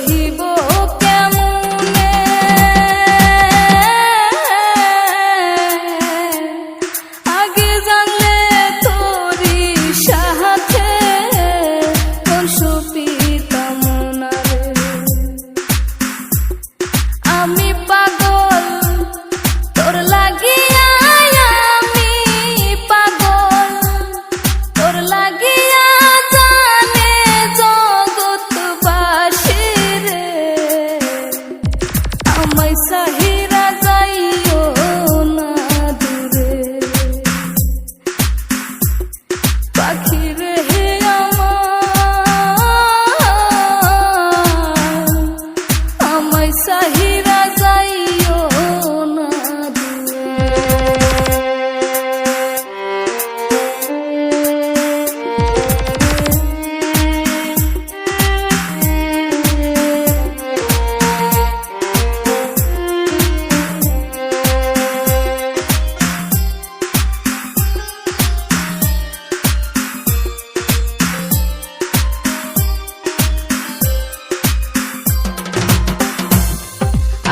রহিব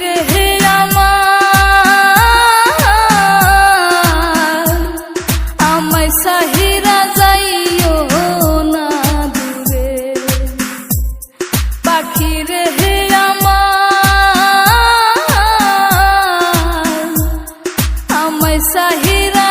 রে হে আমার আমায় সাহিরা যাইও না দূরে। পাখি রে হে আমার আমায় সাহিরা